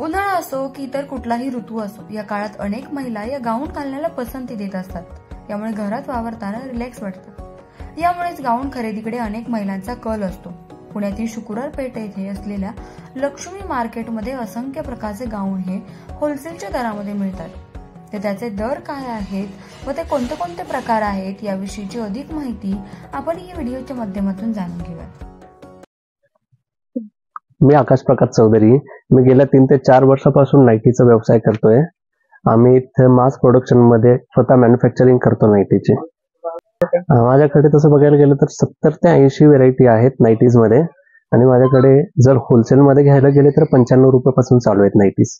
उन्हाळा असो की इतर कुठलाही ऋतू असो या काळात अनेक महिला या गाऊन घालण्याला पसंती देत असतात. यामुळे घरात वावरताना रिलॅक्स वाटतं. यामुळेच गाऊन खरेदीकडे अनेक महिलांचा कल असतो. पुण्यातील शुक्रवार पेठ येथे असलेल्या लक्ष्मी मार्केटमध्ये असंख्य प्रकारचे गाऊन हे होलसेलच्या दरामध्ये मिळतात. तर त्याचे दर काय आहेत व ते कोणते कोणते प्रकार आहेत याविषयीची अधिक माहिती आपण या व्हिडिओच्या माध्यमातून जाणून घेऊया मी आकाश प्रकाश चौधरी मी गेल्या तीन ते चार वर्षापासून नाईटीचा व्यवसाय करतोय. आम्ही इथे मास प्रोडक्शनमध्ये स्वतः मॅन्युफॅक्चरिंग करतो नाईटीची. माझ्याकडे तसं बघायला गेलं तर सत्तर ते ऐंशी व्हेरायटी आहेत नाईटीजमध्ये आणि माझ्याकडे जर होलसेल मध्ये घ्यायला गेले तर पंच्याण्णव रुपयापासून चालू आहेत नाईटीज.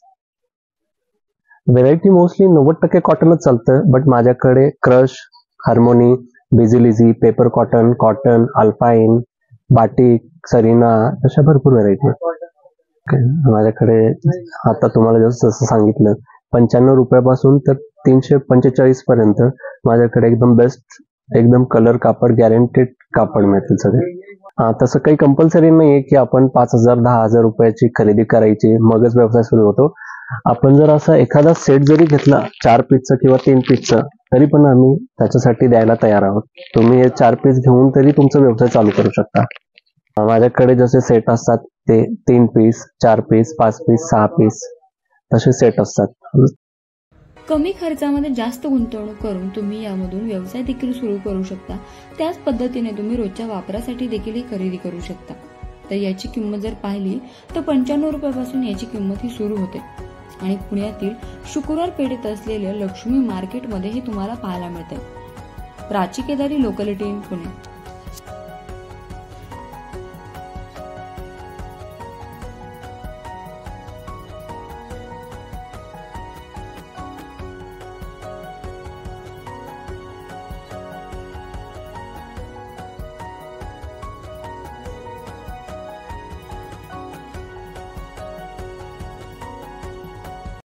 व्हेरायटी मोस्टली नव्वद टक्के कॉटनच चालतं बट माझ्याकडे crush harmony बिझिलिझी paper cotton cotton alpine batik Serena अशा भरपूर व्हेरायटी माझ्याकडे आता तुम्हाला जसं जसं सांगितलं पंच्याण्णव रुपयापासून तर तीनशे पंचेचाळीस पर्यंत माझ्याकडे एकदम बेस्ट एकदम कलर कापड गॅरंटेड कापड मिळतील सगळे. तसं काही कंपल्सरी नाहीये की आपण पाच हजार दहा हजार रुपयाची खरेदी करायची मगच व्यवसाय सुरू होतो. आपण जर असा एखादा सेट जरी घेतला चार पीसचा किंवा तीन पीसचा तरी पण आम्ही त्याच्यासाठी द्यायला तयार आहोत. तुम्ही हे चार पीस घेऊन तरी तुमचा व्यवसाय चालू करू शकता. माझ्याकडे जसे सेट असतात ते तीन पीस चार पीस पाच पीस सहा पीस तसे सेट असतात. कमी खर्चामध्ये जास्त गुंतवणूक करून तुम्ही यामधून व्यवसाय देखील सुरू करू शकता. त्याच पद्धतीने तुम्ही रोजच्या वापरासाठी देखील ही खरेदी करू शकता. तर याची किंमत जर पाहिली तर पंच्याण्णव रुपयापासून याची किंमत ही सुरू होते. आणि पुण्यातील शुक्रवार पेठेत असलेल्या लक्ष्मी मार्केटमध्ये हे तुम्हाला पाहायला मिळते. Prachi Kedari locality team Pune.